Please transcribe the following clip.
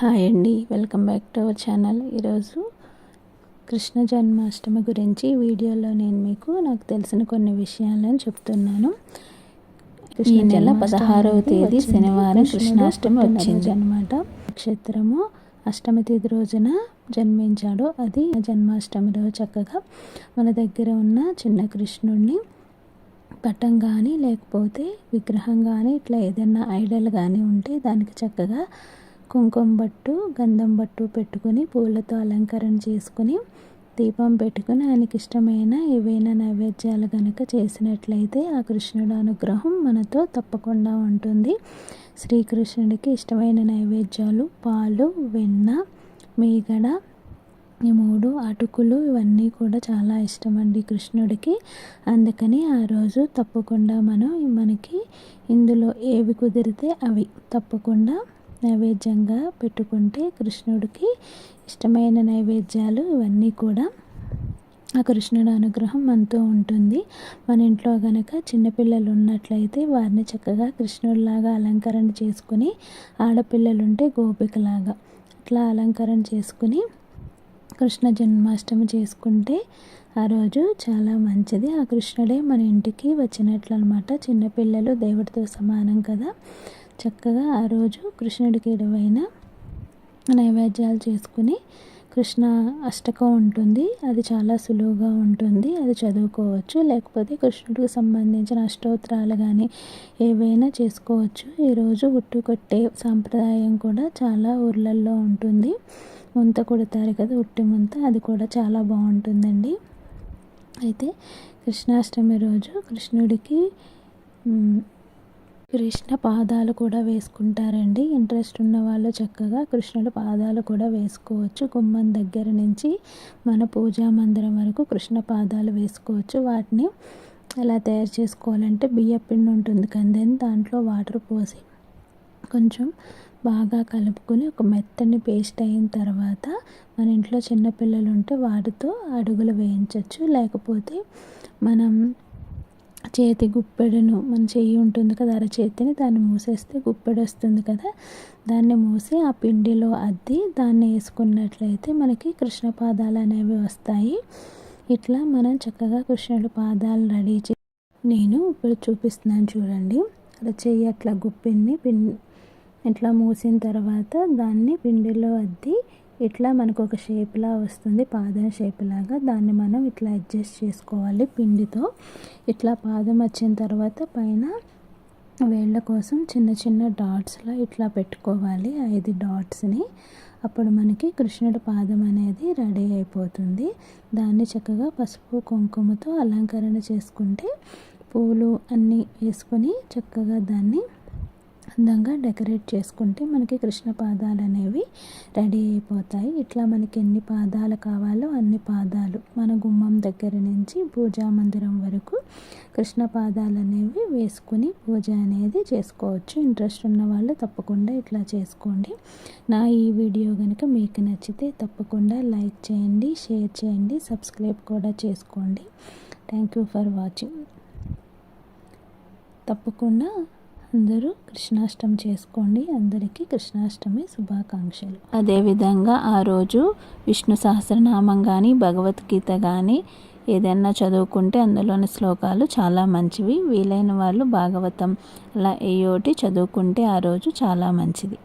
Hi అండి welcome back to our channel. ఈరోజు కృష్ణ జన్మాష్టమి గురించి వీడియోలో నేను మీకు నాకు తెలిసిన కొన్ని విషయాలను చెప్తున్నాను. ఈ నెల పదహారవ తేదీ శనివారం కృష్ణాష్టమి వచ్చింది. అనమాట నక్షత్రము అష్టమి తేదీ రోజున జన్మించాడు. అది జన్మాష్టమి రోజు చక్కగా మన దగ్గర ఉన్న చిన్న కృష్ణుడిని పటం కానీ లేకపోతే విగ్రహం కానీ ఇట్లా ఏదైనా ఐడల్ కానీ ఉంటే దానికి చక్కగా కుంకుమ బట్టు గంధం బట్టు పెట్టుకుని పూలతో అలంకరణ చేసుకుని దీపం పెట్టుకుని ఆయనకి ఇష్టమైన ఏవైనా నైవేద్యాలు కనుక చేసినట్లయితే ఆ కృష్ణుడు అనుగ్రహం మనతో తప్పకుండా ఉంటుంది. శ్రీకృష్ణుడికి ఇష్టమైన నైవేద్యాలు పాలు వెన్న మీగడ ఈ మూడు అటుకులు ఇవన్నీ కూడా చాలా ఇష్టం అండి కృష్ణుడికి. అందుకని ఆ రోజు తప్పకుండా మనం మనకి ఇందులో ఏవి కుదిరితే అవి తప్పకుండా నైవేద్యంగా పెట్టుకుంటే కృష్ణుడికి ఇష్టమైన నైవేద్యాలు ఇవన్నీ కూడా ఆ కృష్ణుడు అనుగ్రహం మనతో ఉంటుంది. మన ఇంట్లో కనుక చిన్నపిల్లలు ఉన్నట్లయితే వారిని చక్కగా కృష్ణుడిలాగా అలంకరణ చేసుకుని ఆడపిల్లలు ఉంటే గోపికలాగా అట్లా అలంకరణ చేసుకుని కృష్ణ జన్మాష్టమి చేసుకుంటే ఆ రోజు చాలా మంచిది. ఆ కృష్ణుడే మన ఇంటికి వచ్చినట్లు అనమాట చిన్నపిల్లలు దేవుడితో సమానం కదా. చక్కగా ఆ రోజు కృష్ణుడికి ఇరువైన నైవేద్యాలు చేసుకుని కృష్ణ అష్టకం ఉంటుంది. అది చాలా సులువుగా ఉంటుంది. అది చదువుకోవచ్చు. లేకపోతే కృష్ణుడికి సంబంధించిన అష్టోత్తరాలు కానీ ఏవైనా చేసుకోవచ్చు. ఈరోజు ఉట్టు కొట్టే సాంప్రదాయం కూడా చాలా ఊర్లల్లో ఉంటుంది. ముంత కొడతారు కదా ఉట్టి ముంత. అది కూడా చాలా బాగుంటుందండి. అయితే కృష్ణాష్టమి రోజు కృష్ణుడికి కృష్ణ పాదాలు కూడా వేసుకుంటారండి. ఇంట్రెస్ట్ ఉన్న వాళ్ళు చక్కగా కృష్ణుడు పాదాలు కూడా వేసుకోవచ్చు. గుమ్మం దగ్గర నుంచి మన పూజా మందిరం వరకు కృష్ణ పాదాలు వేసుకోవచ్చు. వాటిని ఎలా తయారు చేసుకోవాలంటే బియ్యపిండి ఉంటుంది కందని దాంట్లో వాటర్ పోసి కొంచెం బాగా కలుపుకొని ఒక మెత్తని పేస్ట్ అయిన తర్వాత మన ఇంట్లో చిన్నపిల్లలు ఉంటే వాటితో అడుగులు వేయించవచ్చు లేకపోతే మనం చేతి గుప్పెడును మన చెయ్యి ఉంటుంది కదా అరచేతిని దాన్ని మూసేస్తే గుప్పెడు వస్తుంది కదా. దాన్ని మూసి ఆ పిండిలో అద్ది దాన్ని వేసుకున్నట్లయితే మనకి కృష్ణ పాదాలు అనేవి వస్తాయి. ఇట్లా మనం చక్కగా కృష్ణుడి పాదాలు రెడీ చే నేను ఇప్పుడు చూపిస్తున్నాను చూడండి. అలా చెయ్యి అట్లా గుప్పిని పిండి ఇట్లా మూసిన తర్వాత దాన్ని పిండిలో అద్ది ఇట్లా మనకు ఒక షేప్లా వస్తుంది పాదం షేప్ లాగా దాన్ని మనం ఇట్లా అడ్జస్ట్ చేసుకోవాలి పిండితో. ఇట్లా పాదం వచ్చిన తర్వాత పైన వేళ్ళ కోసం చిన్న చిన్న డాట్స్లా ఇట్లా పెట్టుకోవాలి ఐదు డాట్స్ని. అప్పుడు మనకి కృష్ణుడి పాదం అనేది రెడీ అయిపోతుంది. దాన్ని చక్కగా పసుపు కుంకుమతో అలంకరణ చేసుకుంటే పూలు అన్నీ వేసుకొని చక్కగా దాన్ని అందంగా డెకరేట్ చేసుకుంటే మనకి కృష్ణ పాదాలు అనేవి రెడీ అయిపోతాయి. ఇట్లా మనకి ఎన్ని పాదాలు కావాలో అన్ని పాదాలు మన గుమ్మం దగ్గర నుంచి పూజా మందిరం వరకు కృష్ణ పాదాలు అనేవి వేసుకుని పూజ అనేది చేసుకోవచ్చు. ఇంట్రెస్ట్ ఉన్న వాళ్ళు తప్పకుండా ఇట్లా చేసుకోండి. నా ఈ వీడియో కనుక మీకు నచ్చితే తప్పకుండా లైక్ చేయండి షేర్ చేయండి సబ్స్క్రైబ్ కూడా చేసుకోండి. Thank you for watching. తప్పకుండా అందరూ కృష్ణాష్టమి చేసుకోండి. అందరికీ కృష్ణాష్టమి శుభాకాంక్షలు. అదేవిధంగా ఆ రోజు విష్ణు సహస్రనామం కానీ భగవద్గీత కానీ ఏదైనా చదువుకుంటే అందులోని శ్లోకాలు చాలా మంచివి. వీలైన వాళ్ళు భాగవతం అలా ఏయోటి చదువుకుంటే ఆ రోజు చాలా మంచిది.